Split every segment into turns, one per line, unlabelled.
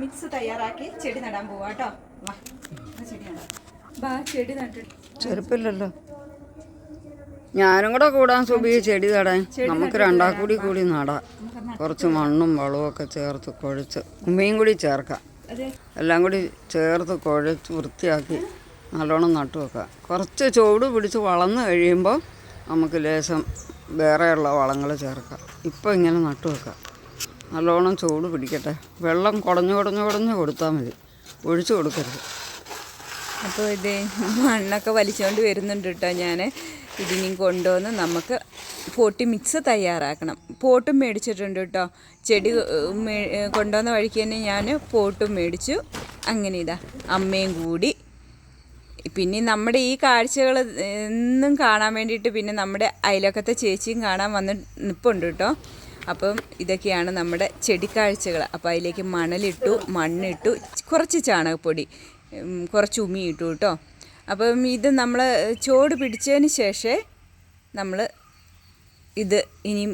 Mix തയ്യാറാക്കി ചെടി നടാൻ പോവാട്ടോ വാ ചെടി നടാം ചെടി നട്ടിട്ട്
ചെറുപ്പില്ലല്ലോ ഞാനും കൂടെ കൂടാൻ സുബി ചെടി നടാൻ. നമുക്ക് രണ്ടാ കൂടി കൂടി നടാം. കുറച്ച് മണ്ണും വളവും ഒക്കെ ചേർത്ത് കുഴച്ച് ഉമ്മയും കൂടി ചേർക്കാം. എല്ലാം കൂടി ചേർത്ത് കുഴച്ച് വൃത്തിയാക്കി നല്ലോണം നട്ടു വെക്കാം. കുറച്ച് ചുവട് പിടിച്ച് വളർന്നു കഴിയുമ്പോൾ നമുക്ക് ലേശം വേറെയുള്ള വളങ്ങൾ ചേർക്കാം. ഇപ്പം ഇങ്ങനെ നട്ടു വെക്കാം. നല്ലോണം ചൂട് പിടിക്കട്ടെ. വെള്ളം കുടഞ്ഞു കുടഞ്ഞു കുടഞ്ഞു കൊടുത്താൽ മതി. ഒഴിച്ചു കൊടുക്കരുത്.
അപ്പോൾ ഇത് മണ്ണൊക്കെ വലിച്ചുകൊണ്ട് വരുന്നുണ്ട് കേട്ടോ ഞാൻ ഇതിനും കൊണ്ടുവന്ന് നമുക്ക് പോട്ടി മിക്സ് തയ്യാറാക്കണം. പോട്ടും മേടിച്ചിട്ടുണ്ട് കേട്ടോ ചെടി കൊണ്ടുവന്ന വഴിക്ക് തന്നെ ഞാൻ പോട്ടും മേടിച്ചു. അങ്ങനെ ഇതാ. അമ്മയും കൂടി. പിന്നെ നമ്മുടെ ഈ കാഴ്ചകൾ എന്നും കാണാൻ വേണ്ടിയിട്ട് പിന്നെ നമ്മുടെ അയലൊക്കത്തെ ചേച്ചിയും കാണാൻ വന്ന് നിൽപ്പുണ്ട് കേട്ടോ അപ്പം ഇതൊക്കെയാണ് നമ്മുടെ ചെടിക്കാഴ്ചകൾ. അപ്പോൾ അതിലേക്ക് മണലിട്ടു മണ്ണിട്ടു കുറച്ച് ചാണകപ്പൊടി കുറച്ച് ഉമി ഇട്ടു കേട്ടോ. അപ്പം ഇത് നമ്മൾ ചോട് പിടിച്ചതിന് ശേഷമേ നമ്മൾ ഇത് ഇനി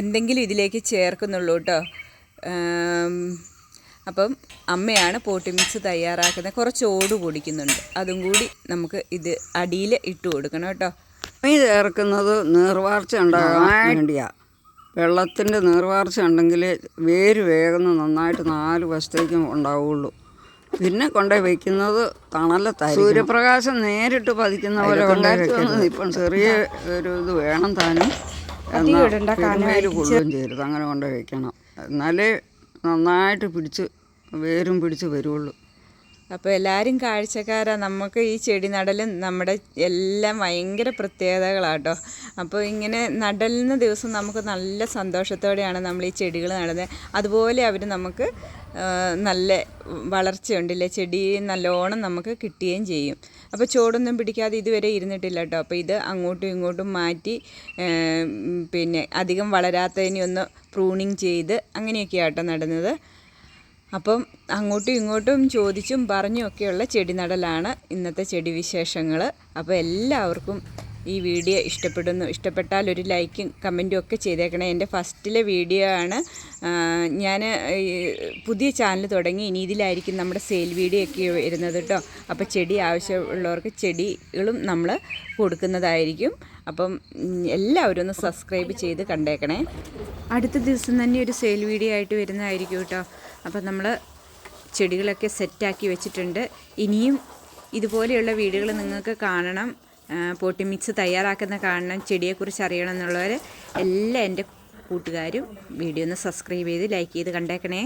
എന്തെങ്കിലും ഇതിലേക്ക് ചേർക്കുന്നുള്ളൂ കേട്ടോ. അപ്പം അമ്മയാണ് പോട്ടി മിക്സ് തയ്യാറാക്കുന്നത്. കുറച്ച് ഓട് പൊടിക്കുന്നുണ്ട്. അതും കൂടി നമുക്ക് ഇത് അടിയിൽ ഇട്ട് കൊടുക്കണം കേട്ടോ.
അമ്മ ചേർക്കുന്നത് നീർവാർച്ച ഉണ്ടാകാൻ വേണ്ടിയാ. വെള്ളത്തിന്റെ നീർവാർച്ച ഉണ്ടെങ്കിൽ വേര് വേഗം നന്നായിട്ട് നാല് വശത്തേക്കും ഉണ്ടാവുള്ളൂ. പിന്നെ കൊണ്ടുപോയി വെക്കുന്നത് തണലത്തായി സൂര്യപ്രകാശം നേരിട്ട് പതിക്കുന്ന പോലെ കൊണ്ടുപോയി ഇപ്പം ചെറിയ ഒരു ഇത് വേണം താനും. എന്നാൽ കൊള്ളുകയും ചെയ്യരുത്. അങ്ങനെ കൊണ്ടുപോയി വെക്കണം. എന്നാലേ നന്നായിട്ട് പിടിച്ച് വേരും പിടിച്ച് വരുള്ളൂ.
അപ്പോൾ എല്ലാവരും കാഴ്ചക്കാരാണ് നമുക്ക് ഈ ചെടി നടലും നമ്മുടെ എല്ലാം ഭയങ്കര പ്രത്യേകതകളാട്ടോ. അപ്പോൾ ഇങ്ങനെ നടലുന്ന ദിവസം നമുക്ക് നല്ല സന്തോഷത്തോടെയാണ് നമ്മൾ ഈ ചെടികൾ നടുന്നത് അതുപോലെ അവർ നമുക്ക് നല്ല വളർച്ചയുണ്ടല്ലേ? ചെടി നല്ലോണം നമുക്ക് കിട്ടുകയും ചെയ്യും. അപ്പോൾ ചോടൊന്നും പിടിക്കാതെ ഇതുവരെ ഇരുന്നിട്ടില്ല കേട്ടോ. അപ്പോൾ ഇത് അങ്ങോട്ടും ഇങ്ങോട്ടും മാറ്റി പിന്നെ അധികം വളരാത്തതിനെ ഒന്ന് പ്രൂണിങ് ചെയ്ത് അങ്ങനെയൊക്കെയാണ് കേട്ടോ നടുന്നത്. അപ്പം അങ്ങോട്ടും ഇങ്ങോട്ടും ചോദിച്ചും പറഞ്ഞും ഒക്കെയുള്ള ചെടി നടലാണ് ഇന്നത്തെ ചെടി വിശേഷങ്ങൾ അപ്പോൾ എല്ലാവർക്കും ഈ വീഡിയോ ഇഷ്ടപ്പെടുന്നു. ഇഷ്ടപ്പെട്ടാൽ ഒരു ലൈക്കും കമന്റും ഒക്കെ ചെയ്തേക്കണേ. എന്റെ ഫസ്റ്റിലെ വീഡിയോ ആണ്. ഞാൻ പുതിയ ചാനൽ തുടങ്ങി ഇനി ഇതിലായിരിക്കും നമ്മുടെ സെയിൽ വീഡിയോ ഒക്കെ വരുന്നത് കേട്ടോ. അപ്പോൾ ചെടി ആവശ്യമുള്ളവർക്ക് ചെടികളും നമ്മൾ കൊടുക്കുന്നതായിരിക്കും. അപ്പം എല്ലാവരും ഒന്ന് സബ്സ്ക്രൈബ് ചെയ്ത് കണ്ടേക്കണേ. അടുത്ത ദിവസം തന്നെ ഒരു സെയിൽ വീഡിയോ ആയിട്ട് വരുന്നതായിരിക്കും കേട്ടോ. അപ്പം നമ്മൾ ചെടികളൊക്കെ സെറ്റാക്കി വെച്ചിട്ടുണ്ട്. ഇനിയും ഇതുപോലെയുള്ള വീഡിയോകൾ നിങ്ങൾക്ക് കാണണം. പോട്ടി മിക്സ് തയ്യാറാക്കുന്ന കാണണം ചെടിയെക്കുറിച്ച് അറിയണം എന്നുള്ളവർ എല്ലാ എന്റെ കൂട്ടുകാരും വീഡിയോ ഒന്ന് സബ്സ്ക്രൈബ് ചെയ്ത് ലൈക്ക് ചെയ്ത് കണ്ടേക്കണേ.